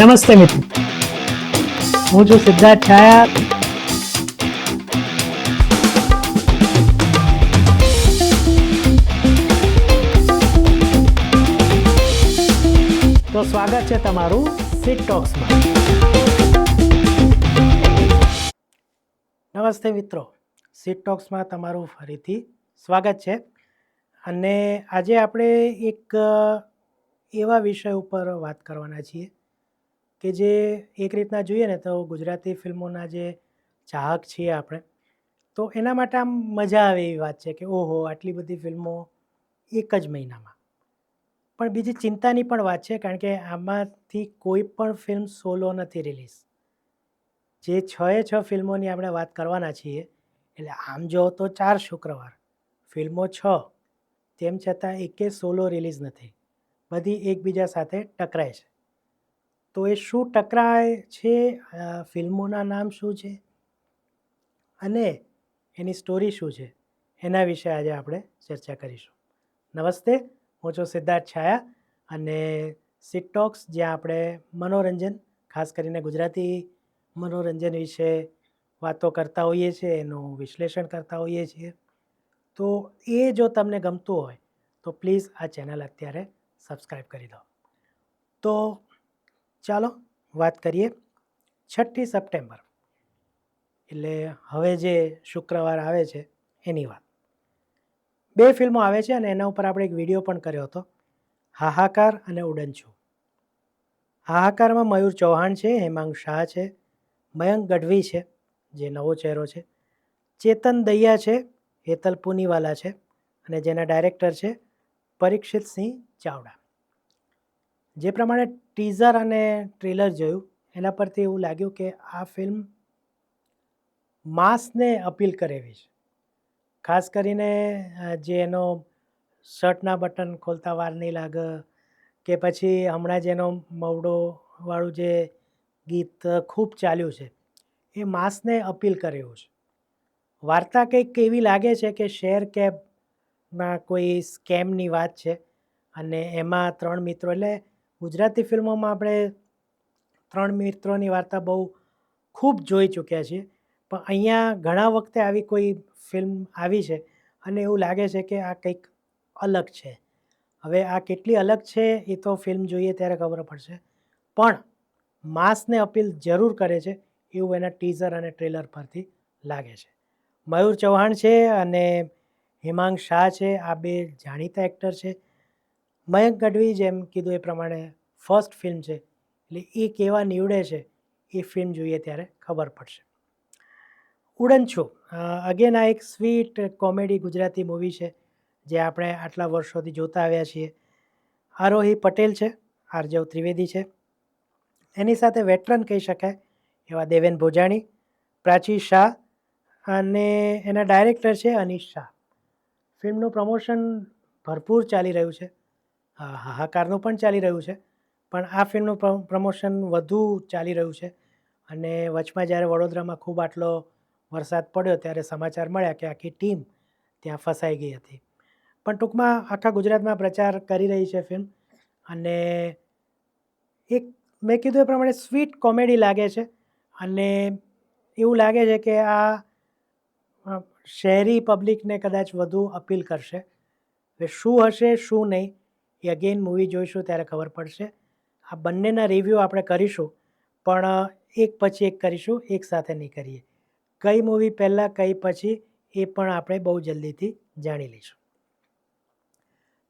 નમસ્તે મિત્રો. હું છું સિદ્ધાર્થ છાયા. તો સ્વાગત છે તમારું સિટ ટોક્સમાં નમસ્તે મિત્રો. સિટ ટોક્સમાં તમારું ફરીથી સ્વાગત છે. અને આજે આપણે એક એવા વિષય ઉપર વાત કરવાના છીએ કે જે એક રીતના જોઈએ ને તો ગુજરાતી ફિલ્મોના જે ચાહક છીએ આપણે, તો એના માટે આમ મજા આવે એવી વાત છે કે ઓહો, આટલી બધી ફિલ્મો એક જ મહિનામાં. પણ બીજી ચિંતાની પણ વાત છે કારણ કે આમાંથી કોઈ પણ ફિલ્મ સોલો નથી રિલીઝ. જે છ એ છ ફિલ્મોની આપણે વાત કરવાના છીએ, એટલે આમ જો તો ચાર શુક્રવાર, ફિલ્મો છ, તેમ છતાં એકે સોલો રિલીઝ નથી. બધી એકબીજા સાથે ટકરાય છે. તો એ શું ટકરાય છે? ફિલ્મોના નામ શું છે? અને એની સ્ટોરી શું છે? એના વિશે આજે આપણે ચર્ચા કરીશું. નમસ્તે, હું છું સિદ્ધાર્થ છાયા અને સિટ ટોક્સ જ્યાં આપણે મનોરંજન, ખાસ કરીને ગુજરાતી મનોરંજન વિશે વાતો કરતા હોઈએ છીએ, એનું વિશ્લેષણ કરતા હોઈએ છીએ. તો એ જો તમને ગમતું હોય, તો પ્લીઝ આ ચેનલ અત્યારે સબસ્ક્રાઈબ કરી દો. તો ચાલો વાત કરીએ છઠ્ઠી સપ્ટેમ્બર. એટલે હવે જે શુક્રવાર આવે છે એની વાત. બે ફિલ્મો આવે છે અને એના ઉપર આપણે એક વીડિયો પણ કર્યો હતો. હાહાકાર અને ઉડનછુ હાહાકારમાં મયુર ચૌહાણ છે, હેમાંગ શાહ છે, મયંક ગઢવી છે, જે નવો ચહેરો છે, ચેતન દૈયા છે, હેતલ પુનીવાલા છે અને જેના ડાયરેક્ટર છે પરીક્ષિત સિંહ ચાવડા. જે પ્રમાણે ટીઝર અને ટ્રેલર જોયું. એના પરથી એવું લાગ્યું કે આ ફિલ્મ માસને અપીલ કરે એવી છે. ખાસ કરીને જે એનો શર્ટના બટન ખોલતા વાર નહીં લાગે કે પછી હમણાં જ એનો મવડોવાળું જે ગીત ખૂબ ચાલ્યું છે, એ માસને અપીલ કરે એવું છે. વાર્તા કંઈક એવી લાગે છે કે શેર કેબના કોઈ સ્કેમની વાત છે અને એમાં ત્રણ મિત્રો એટલે ગુજરાતી ફિલ્મોમાં આપણે ત્રણ મિત્રોની વાર્તા બહુ ખૂબ જોઈ ચૂક્યા છીએ. પણ અહીંયા ઘણા વખતે આવી કોઈ ફિલ્મ આવી છે અને એવું લાગે છે કે આ કંઈક અલગ છે. હવે આ કેટલી અલગ છે એ તો ફિલ્મ જોઈએ ત્યારે ખબર પડશે. પણ માસને અપીલ જરૂર કરે છે એવું એના ટીઝર અને ટ્રેલર પરથી લાગે છે. મયુર ચૌહાણ છે અને હિમાંગ શાહ છે. આ બે જાણીતા એક્ટર છે. મયંક ગઢવી જેમ કીધું એ પ્રમાણે ફર્સ્ટ ફિલ્મ છે. એટલે એ કેવા નીવડે છે એ ફિલ્મ જોઈએ ત્યારે ખબર પડશે. ઉડન છો. અગેન આ એક સ્વીટ કોમેડી ગુજરાતી મૂવી છે, જે આપણે આટલા વર્ષોથી જોતા આવ્યા છીએ. આરોહી પટેલ છે, આરજવ ત્રિવેદી છે. એની સાથે વેટરન કહી શકાય એવા દેવેન ભોજાણી, પ્રાચી શાહ અને એના ડાયરેક્ટર છે અનીશ શાહ. ફિલ્મનું પ્રમોશન ભરપૂર ચાલી રહ્યું છે. હાહાકારનું પણ ચાલી રહ્યું છે. પણ આ ફિલ્મનું પ્ર- પ્રમોશન વધુ ચાલી રહ્યું છે. અને વચમાં જ્યારે વડોદરામાં ખૂબ આટલો વરસાદ પડ્યો ત્યારે સમાચાર મળ્યા કે આખી ટીમ ત્યાં ફસાઈ ગઈ હતી. પણ ટૂંકમાં આખા ગુજરાતમાં પ્રચાર કરી રહી છે ફિલ્મ. અને એક, મેં કીધું એ પ્રમાણે સ્વીટ કોમેડી લાગે છે. અને એવું લાગે છે કે આ શહેરી પબ્લિકને કદાચ વધુ અપીલ કરશે. શું હશે, શું નહીં. એ અગેન મૂવી જોઈશું ત્યારે ખબર પડશે. આ બંનેના રિવ્યૂ આપણે કરીશું, પણ એક પછી એક કરીશું, એક સાથે નહીં કરીએ. કઈ મૂવી પહેલાં, કઈ પછી, એ પણ આપણે બહુ જલ્દીથી જાણી લઈશું.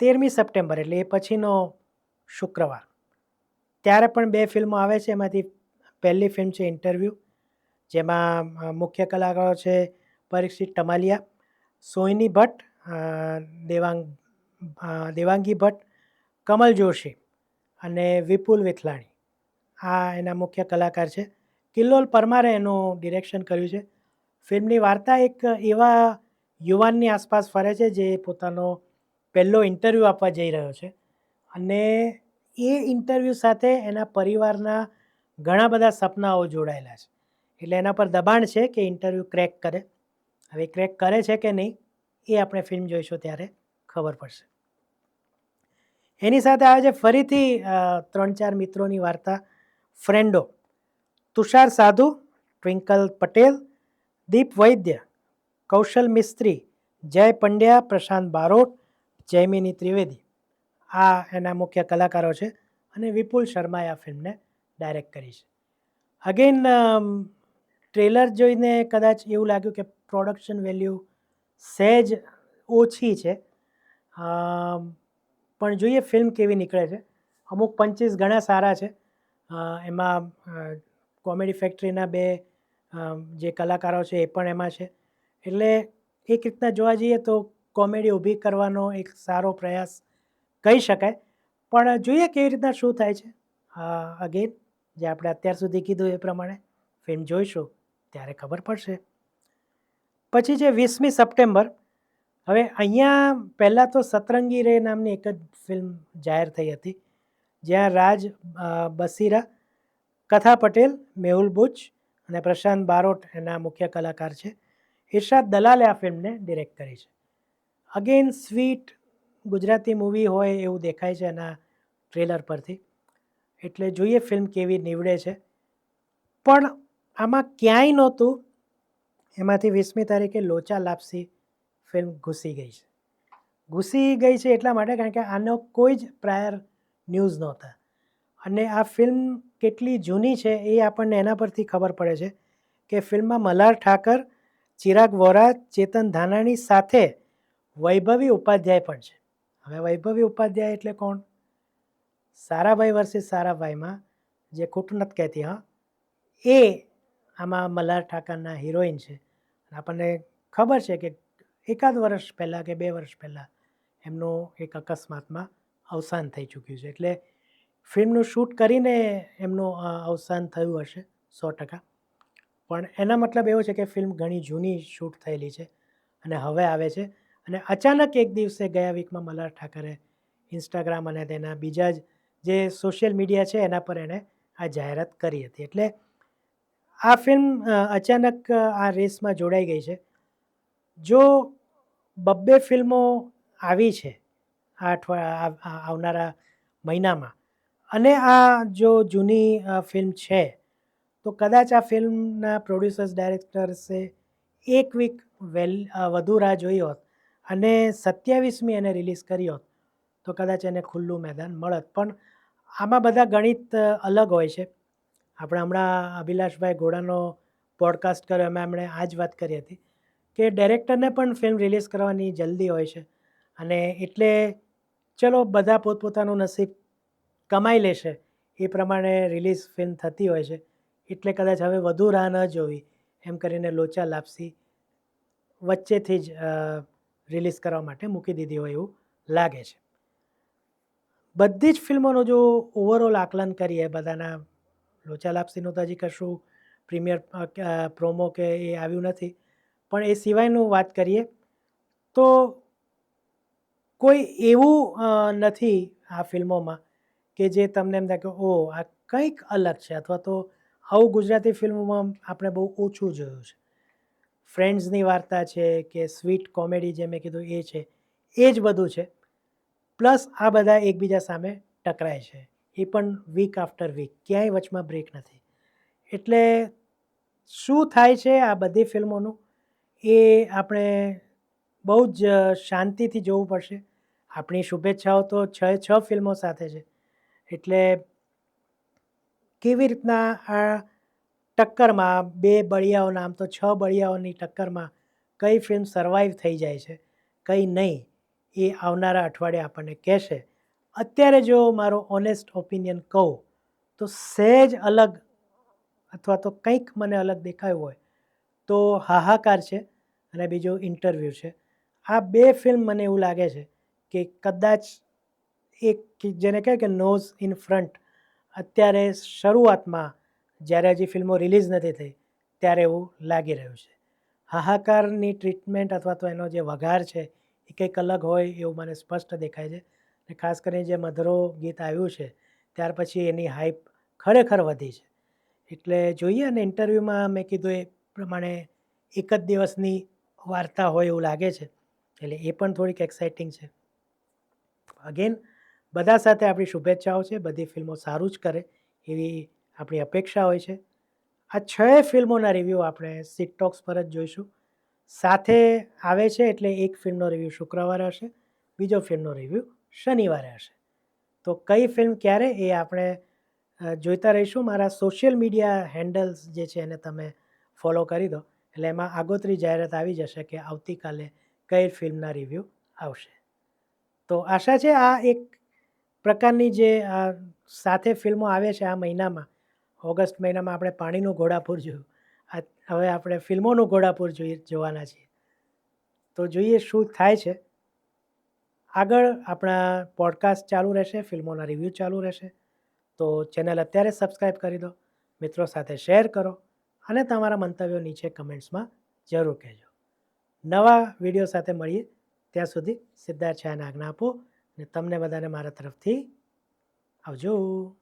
તેરમી સપ્ટેમ્બર એટલે એ પછીનો શુક્રવાર. ત્યારે પણ બે ફિલ્મો આવે છે, એમાંથી પહેલી ફિલ્મ છે ઇન્ટરવ્યૂ જેમાં મુખ્ય કલાકારો છે પરીક્ષિત ટમાલિયા, સોયની ભટ્ટ દેવાંગ દેવાંગી ભટ્ટ કમલ જોશી અને વિપુલ વિથલાણી. આ એના મુખ્ય કલાકાર છે. કિલ્લોલ પરમારે એનું ડિરેક્શન કર્યું છે. ફિલ્મની વાર્તા એક એવા યુવાનની આસપાસ ફરે છે જે પોતાનો પહેલો ઇન્ટરવ્યૂ આપવા જઈ રહ્યો છે. અને એ ઇન્ટરવ્યૂ સાથે એના પરિવારના ઘણા બધા સપનાઓ જોડાયેલા છે. એટલે એના પર દબાણ છે કે ઇન્ટરવ્યૂ ક્રેક કરે. હવે ક્રેક કરે છે કે નહીં એ આપણે ફિલ્મ જોઈશું ત્યારે ખબર પડશે. એની સાથે છે ફરીથી ત્રણ ચાર મિત્રોની વાર્તા. ફ્રેન્ડો, તુષાર સાધુ, ટ્વિંકલ પટેલ, દીપ વૈદ્ય, કૌશલ મિસ્ત્રી, જય પંડ્યા, પ્રશાંત બારોટ, જયમિની ત્રિવેદી. આ એના મુખ્ય કલાકારો છે અને વિપુલ શર્માએ આ ફિલ્મને ડાયરેક્ટ કરી છે. અગેન ટ્રેલર જોઈને કદાચ એવું લાગ્યું કે પ્રોડક્શન વેલ્યુ સહેજ ઓછી છે. પણ જોઈએ ફિલ્મ કેવી નીકળે છે. અમુક પંચીસ ઘણા સારા છે. એમાં કોમેડી ફેક્ટરીના બે જે કલાકારો છે એ પણ એમાં છે. એટલે એક રીતના જોવા જઈએ તો કોમેડી ઊભી કરવાનો એક સારો પ્રયાસ કહી શકાય. પણ જોઈએ કેવી રીતના શું થાય છે. અગેન જે આપણે અત્યાર સુધી કીધું એ પ્રમાણે ફિલ્મ જોઈશું, ત્યારે ખબર પડશે. પછી છે વીસમી સપ્ટેમ્બર. હવે અહીંયા પહેલાં તો સતરંગી રે નામની એક જ ફિલ્મ જાહેર થઈ હતી, જ્યાં રાજ બસીરા, કથા પટેલ, મેહુલ બુચ અને પ્રશાંત બારોટ એના મુખ્ય કલાકાર છે. ઇરશાદ દલાલે આ ફિલ્મને ડિરેક્ટ કરી છે. અગેન સ્વીટ ગુજરાતી મૂવી હોય એવું દેખાય છે એના ટ્રેલર પરથી. એટલે જોઈએ ફિલ્મ કેવી નીવડે છે. પણ આમાં ક્યાંય નહોતું. એમાંથી વીસમી તારીખે લોચા લાપસી ફિલ્મ ઘૂસી ગઈ છે. ઘૂસી ગઈ છે એટલા માટે કારણ કે આનો કોઈ જ પ્રાયર ન્યૂઝ નહોતા. અને આ ફિલ્મ કેટલી જૂની છે એ આપણને એના પરથી ખબર પડે છે કે ફિલ્મમાં મલ્હાર ઠાકર, ચિરાગ વોરા, ચેતન ધાનાણી સાથે વૈભવી ઉપાધ્યાય પણ છે. હવે વૈભવી ઉપાધ્યાય એટલે કોણ? સારાભાઈ વર્સિસ સારાભાઈમાં, જે ખોટું કહેતી, હા, એ આમાં મલ્હાર ઠાકરના હિરોઈન છે. આપણને ખબર છે કે એકાદ વર્ષ પહેલાં કે બે વર્ષ પહેલાં એમનું એક અકસ્માતમાં અવસાન થઈ ચૂક્યું છે. એટલે ફિલ્મનું શૂટ કરીને એમનું અવસાન થયું હશે સો ટકા. પણ એના મતલબ એવો છે કે ફિલ્મ ઘણી જૂની શૂટ થયેલી છે અને હવે આવે છે. અને અચાનક એક દિવસે ગયા વીકમાં મલ્હાર ઠાકરે ઇન્સ્ટાગ્રામ અને તેના બીજા જ જે સોશિયલ મીડિયા છે એના પર એણે આ જાહેરાત કરી હતી. એટલે આ ફિલ્મ અચાનક આ રેસમાં જોડાઈ ગઈ છે. જો બબ્બે ફિલ્મો આવી છે આ આવનારા મહિનામાં. અને આ જો જૂની ફિલ્મ છે, તો કદાચ આ ફિલ્મના પ્રોડ્યુસર્સ, ડાયરેક્ટર્સે એક વીક વેલ વધુ રાહ જોઈ હોત અને સત્યાવીસમી એને રિલીઝ કરી હોત, તો કદાચ એને ખુલ્લું મેદાન મળત. પણ આમાં બધા ગણિત અલગ હોય છે. આપણે હમણાં અભિલાષભાઈ ઘોડાનો પોડકાસ્ટ કર્યો, એમાં એમણે આ જ વાત કરી હતી. કે ડાયરેક્ટરને પણ ફિલ્મ રિલીઝ કરવાની જલ્દી હોય છે. અને એટલે ચલો બધા પોતપોતાનું નસીબ કમાઈ લેશે. એ પ્રમાણે રિલીઝ ફિલ્મ થતી હોય છે. એટલે કદાચ હવે વધુ રાહ ન જોવી. એમ કરીને લોચા લાપસી વચ્ચેથી જ રિલીઝ કરવા માટે મૂકી દીધી હોય એવું લાગે છે. બધી જ ફિલ્મોનું જો ઓવરઓલ આકલન કરીએ, બધાના લોચા લાપસીનું તો હજી કશું પ્રીમિયર પ્રોમો કે એ આવ્યું નથી. પણ એ સિવાયનું વાત કરીએ, તો કોઈ એવું નથી આ ફિલ્મોમાં કે જે તમને એમ થાય કે, ઓ, આ કંઈક અલગ છે. અથવા તો આવું ગુજરાતી ફિલ્મોમાં આપણે બહુ ઓછું જોયું છે. ફ્રેન્ડ્સની વાર્તા છે કે સ્વીટ કોમેડી જે મેં કીધું એ છે, એ જ બધું છે. પ્લસ આ બધા એકબીજા સામે ટકરાય છે. એ પણ વીક આફ્ટર વીક ક્યાંય વચમાં બ્રેક નથી. એટલે શું થાય છે આ બધી ફિલ્મોનું? એ આપણે બહુ જ શાંતિથી જોવું પડશે. આપણી શુભેચ્છાઓ તો છ છ ફિલ્મો સાથે છે. એટલે કેવી રીતના આ ટક્કરમાં બે બળિયાઓના આમ તો છ બળિયાઓની ટક્કરમાં કઈ ફિલ્મ સર્વાઈવ થઈ જાય છે, કઈ નહીં, એ આવનારા અઠવાડિયે આપણને કહેશે. અત્યારે જો મારો ઓનેસ્ટ ઓપિનિયન કહું, તો સહેજ અલગ અથવા તો કંઈક મને અલગ દેખાયું હોય તો હાહાકાર છે અને બીજું ઇન્ટરવ્યૂ છે. આ બે ફિલ્મ મને એવું લાગે છે કે કદાચ એક જેને કહે કે નોઝ ઇન ફ્રન્ટ અત્યારે શરૂઆતમાં જ્યારે હજી ફિલ્મો રિલીઝ નથી થઈ ત્યારે એવું લાગી રહ્યું છે. હાહાકારની ટ્રીટમેન્ટ અથવા તો એનો જે વઘાર છે એ કંઈક અલગ હોય એવું મને સ્પષ્ટ દેખાય છે. અને ખાસ કરીને જે મધરો ગીત આવ્યું છે ત્યાર પછી એની હાઈપ ખરેખર વધી છે. એટલે જોઈએ અને ઇન્ટરવ્યૂમાં મેં કીધું એ પ્રમાણે એક જ દિવસની વાર્તા હોય એવું લાગે છે. એટલે એ પણ થોડીક એક્સાઇટિંગ છે. અગેન બધા સાથે આપણી શુભેચ્છાઓ છે. બધી ફિલ્મો સારું જ કરે એવી આપણી અપેક્ષા હોય છે. આ છ ફિલ્મોના રિવ્યૂ આપણે સિટ ટોક્સ પર જ જોઈશું. સાથે આવે છે એટલે એક ફિલ્મનો રિવ્યૂ શુક્રવારે હશે. બીજો ફિલ્મનો રિવ્યૂ શનિવારે હશે. તો કઈ ફિલ્મ ક્યારે એ આપણે જોઈતા રહીશું. મારા સોશિયલ મીડિયા હેન્ડલ્સ જે છે એને તમે ફોલો કરી દો. એટલે એમાં આગોતરી જાહેરાત આવી જશે કે આવતીકાલે કઈ ફિલ્મના રિવ્યૂ આવશે. તો આશા છે આ એક પ્રકારની જે, આ સાથે ફિલ્મો આવે છે આ મહિનામાં, ઓગસ્ટ મહિનામાં આપણે પાણીનું ઘોડાપૂર જોયું. હવે આપણે ફિલ્મોનું ઘોડાપુર જોઈ, જોવાના છીએ. તો જોઈએ શું થાય છે. આગળ આપણા પોડકાસ્ટ ચાલુ રહેશે, ફિલ્મોના રિવ્યૂ ચાલુ રહેશે. તો ચેનલ અત્યારે સબસ્ક્રાઈબ કરી દો. મિત્રો સાથે શેર કરો. અને તમારા મંતવ્યો નીચે કમેન્ટ્સમાં જરૂર કહેજો. નવા વીડિયો સાથે મળીએ. ત્યાં સુધી સિદ્ધાર્થ છાયાને આજ્ઞા આપો અને તમને બધાને મારા તરફથી આવજો.